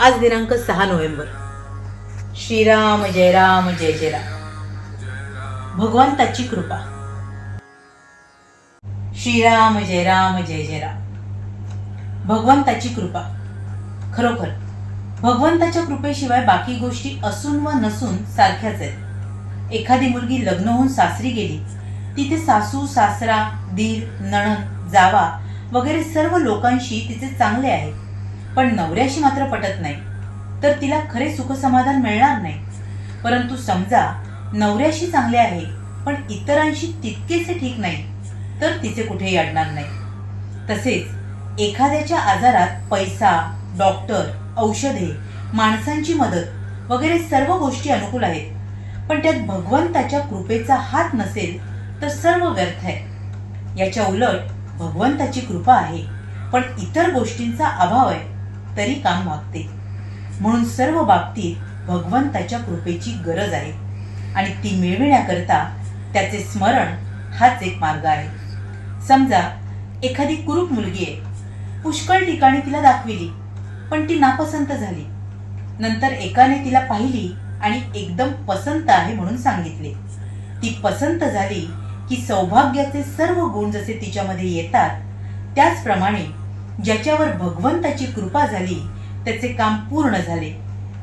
आज दिनांक सहा नोव्हेंबर. श्रीराम जय राम जय जय राम. भगवंताची कृपा. श्रीराम जय राम जय जय राम. भगवंताची कृपा. खरोखर भगवंताच्या कृपेशिवाय बाकी गोष्टी असून व नसून सारख्याच आहेत. एखादी मुलगी लग्न होऊन सासरी गेली तिथे सासू सासरा दीर नणन जावा वगैरे सर्व लोकांशी तिचे चांगले आहे पण नवऱ्याशी मात्र पटत नाही. तर तिला खरे सुखसमाधान मिळणार नाही. परंतु समजा नवऱ्याशी चांगले आहे पण इतरांशी तितकेसे ठीक नाही तर तिचे कुठेही अडणार नाही. तसेच एखाद्याच्या आजारात पैसा डॉक्टर औषधे माणसांची मदत वगैरे सर्व गोष्टी अनुकूल आहेत. पण त्यात भगवंताच्या कृपेचा हात नसेल तर सर्व व्यर्थ आहे. याच्या उलट भगवंताची कृपा आहे पण इतर गोष्टींचा अभाव आहे. तरी काम मागते म्हणून सर्व बाबतीत भगवंताच्या कृपेची गरज आहे. आणि ती मिळविण्याकरता त्याचे स्मरण हाच एक मार्ग आहे. समजा एखादी कुरूप मुलगी आहे. पुष्कळ ठिकाणी तिला दाखविली पण ती नापसंत झाली. नंतर एकाने तिला पाहिली आणि एकदम पसंत आहे म्हणून सांगितले. ती पसंत झाली की सौभाग्याचे सर्व गुण जसे तिच्यामध्ये येतात त्याचप्रमाणे ज्याच्यावर भगवंताची कृपा झाली त्याचे काम पूर्ण झाले.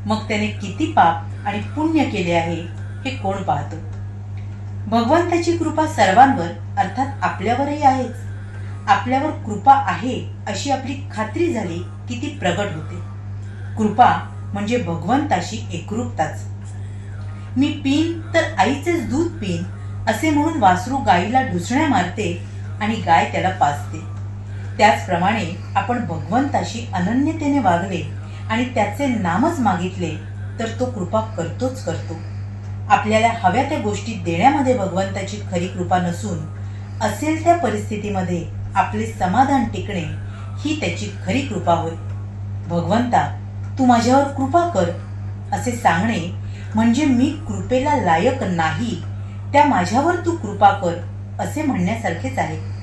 मग त्याने किती पाप आणि पुण्य केले आहे हे कोण पाहतो? भगवंताची कृपा सर्वांवर अर्थात आपल्यावरही आहेच. आपल्यावर कृपा आहे अशी आपली खात्री झाली की ती प्रगट होते. कृपा म्हणजे भगवंताशी एकरूपताच. मी पीन तर आईचेच दूध पीन असे म्हणून वासरू गाईला ढुसण्या मारते आणि गाय त्याला पाजते. त्याचप्रमाणे आपण भगवंताशी अनन्यतेने वागले आणि त्याचे नामच मागितले तर तो कृपा करतोच करतो. आपल्याला हव्या त्या गोष्टी देण्यामध्ये भगवंताची खरी कृपा नसून असेल त्या परिस्थितीमध्ये आपले समाधान टिकणे ही त्याची खरी कृपा होय. भगवंता तू माझ्यावर कृपा कर असे सांगणे म्हणजे मी कृपेला लायक नाही त्या माझ्यावर तू कृपा कर असे म्हणण्यासारखेच आहे.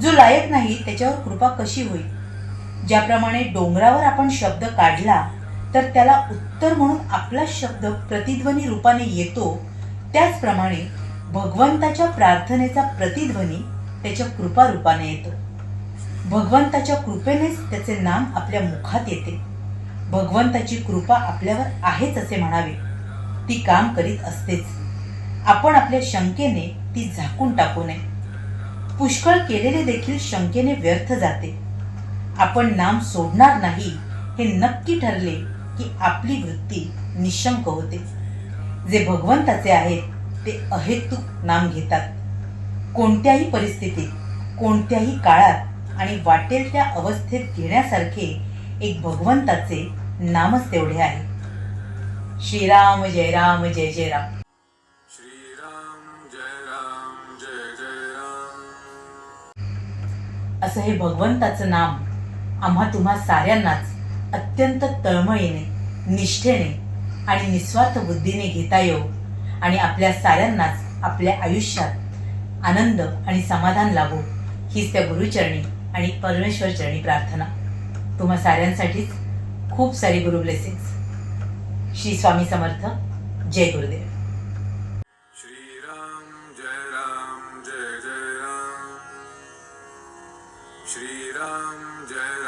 जो लायक नाही त्याच्यावर कृपा कशी होईल? ज्याप्रमाणे डोंगरावर आपण शब्द काढला तर त्याला उत्तर म्हणून आपला शब्द प्रतिध्वनी रूपाने येतो. त्याचप्रमाणे भगवंताच्या प्रार्थनेचा प्रतिध्वनी त्याच्या कृपा रूपाने येतो. भगवंताच्या कृपेनेच त्याचे नाम आपल्या मुखात येते. भगवंताची कृपा आपल्यावर आहेच असे म्हणावे. ती काम करीत असतेच. आपण आपल्या शंकेने ती झाकून टाकू नये. पुष्कळ केलेले देखील शंकेने व्यर्थ जाते. आपण नाम सोडणार नाही हे नक्की ठरले की आपली वृत्ती निशंक होते. जे भगवंताचे आहेत ते अहेतुक नाम घेतात. कोणत्याही परिस्थितीत कोणत्याही काळात आणि वाटेल त्या अवस्थेत घेण्यासारखे एक भगवंताचे नामच तेवढे आहे. श्रीराम जय राम जय जय राम. असं हे भगवंताचं नाम आम्हा तुम्हा साऱ्यांनाच अत्यंत तळमळीने निष्ठेने आणि निस्वार्थ बुद्धीने घेता येऊ आणि आपल्या साऱ्यांनाच आपल्या आयुष्यात आनंद आणि समाधान लाभो. हीच त्या गुरुचरणी आणि परमेश्वर चरणी प्रार्थना. तुम्हा साऱ्यांसाठीच खूप सारी गुरु ब्लेसिंग्स श्री स्वामी समर्थ. जय गुरुदेव. श्रीराम